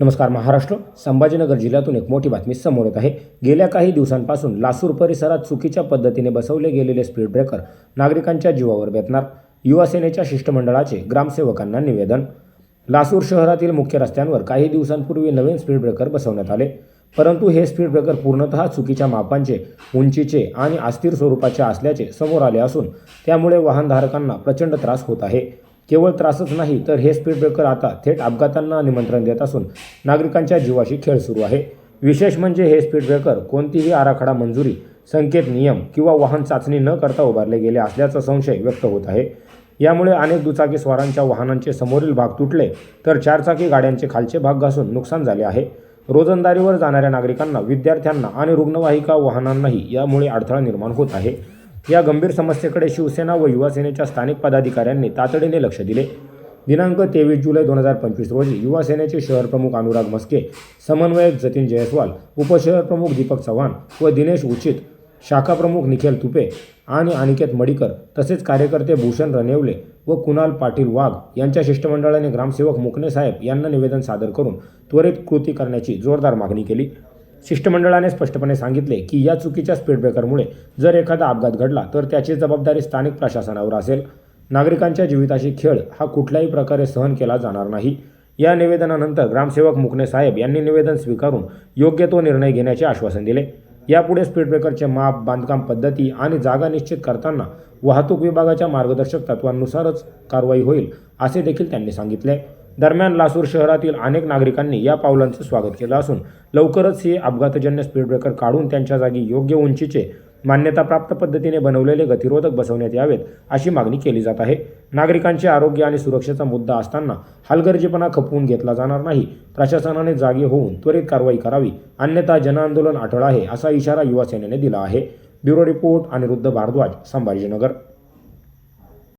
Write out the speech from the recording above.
नमस्कार महाराष्ट्र. संभाजीनगर जिल्ह्यातून एक मोठी बातमी समोर येत आहे. गेल्या काही दिवसांपासून लासूर परिसरात चुकीच्या पद्धतीने बसवले गेलेले स्पीड ब्रेकर नागरिकांच्या जीवावर बेतणार. युवासेनेच्या शिष्टमंडळाचे ग्रामसेवकांना निवेदन. लासूर शहरातील मुख्य रस्त्यांवर काही दिवसांपूर्वी नवीन स्पीड ब्रेकर बसवण्यात आले. परंतु हे स्पीड ब्रेकर पूर्णतः चुकीच्या मापांचे उंचीचे आणि अस्थिर स्वरूपाचे असल्याचे समोर आले असून त्यामुळे वाहनधारकांना प्रचंड त्रास होत आहे. केवळ त्रासच नाही तर हे स्पीड ब्रेकर आता थेट अपघातांना निमंत्रण देत असून नागरिकांच्या जीवाशी खेळ सुरू आहे. विशेष म्हणजे हे स्पीड ब्रेकर कोणतीही आराखडा मंजुरी संकेत नियम किंवा वाहन चाचणी न करता उभारले गेले असल्याचा संशय व्यक्त होत आहे. यामुळे अनेक दुचाकी स्वारांच्या वाहनांचे समोरील भाग तुटले तर चारचाकी गाड्यांचे खालचे भाग घासून नुकसान झाले आहे. रोजंदारीवर जाणाऱ्या नागरिकांना विद्यार्थ्यांना आणि रुग्णवाहिका वाहनांनाही यामुळे अडथळा निर्माण होत आहे. या गंभीर समस्येकडे शिवसेना व युवासेनेच्या स्थानिक पदाधिकाऱ्यांनी तातडीने लक्ष दिले. दिनांक तेवीस जुलै दोन हजार पंचवीस रोजी युवासेनेचे शहरप्रमुख शहर प्रमुख अनुराग मस्के समन्वयक जतीन जयस्वाल उपशहरप्रमुख दीपक चव्हाण व दिनेश उचित शाखाप्रमुख निखिल तुपे आणि अनिकेत मडिकर तसेच कार्यकर्ते भूषण रनेवले व कुणाल पाटील वाघ यांच्या शिष्टमंडळाने ग्रामसेवक मुकणे साहेब यांना निवेदन सादर करून त्वरित कृती करण्याची जोरदार मागणी केली. शिष्टमंडळाने स्पष्टपणे सांगितले की या चुकीच्या स्पीड ब्रेकरमुळे जर एखादा अपघात घडला तर त्याची जबाबदारी स्थानिक प्रशासनावर असेल. नागरिकांच्या जीविताशी खेळ हा कुठल्याही प्रकारे सहन केला जाणार नाही. या निवेदनानंतर ग्रामसेवक मुकणे साहेब यांनी निवेदन स्वीकारून योग्य तो निर्णय घेण्याचे आश्वासन दिले. यापुढे स्पीड ब्रेकरचे माप बांधकाम पद्धती आणि जागा निश्चित करताना वाहतूक विभागाच्या मार्गदर्शक तत्वांनुसारच कारवाई होईल असे देखील त्यांनी सांगितले. दरम्यान लासूर शहरातील अनेक नागरिकांनी या पावलांचं स्वागत केलं असून लवकरच हे अपघातजन्य स्पीड ब्रेकर काढून त्यांच्या जागी योग्य उंचीचे मान्यताप्राप्त पद्धतीने बनवलेले गतिरोधक बसवण्यात यावेत अशी मागणी केली जात आहे. नागरिकांचे आरोग्य आणि सुरक्षेचा मुद्दा असताना हलगर्जीपणा खपवून घेतला जाणार नाही. प्रशासनाने जागे होऊन त्वरित कारवाई करावी. अन्यथा जनआंदोलन अटळ आहे असा इशारा युवा सेनेने दिला आहे. Bureau report Anirudh Bhardwaj Sambhajinagar.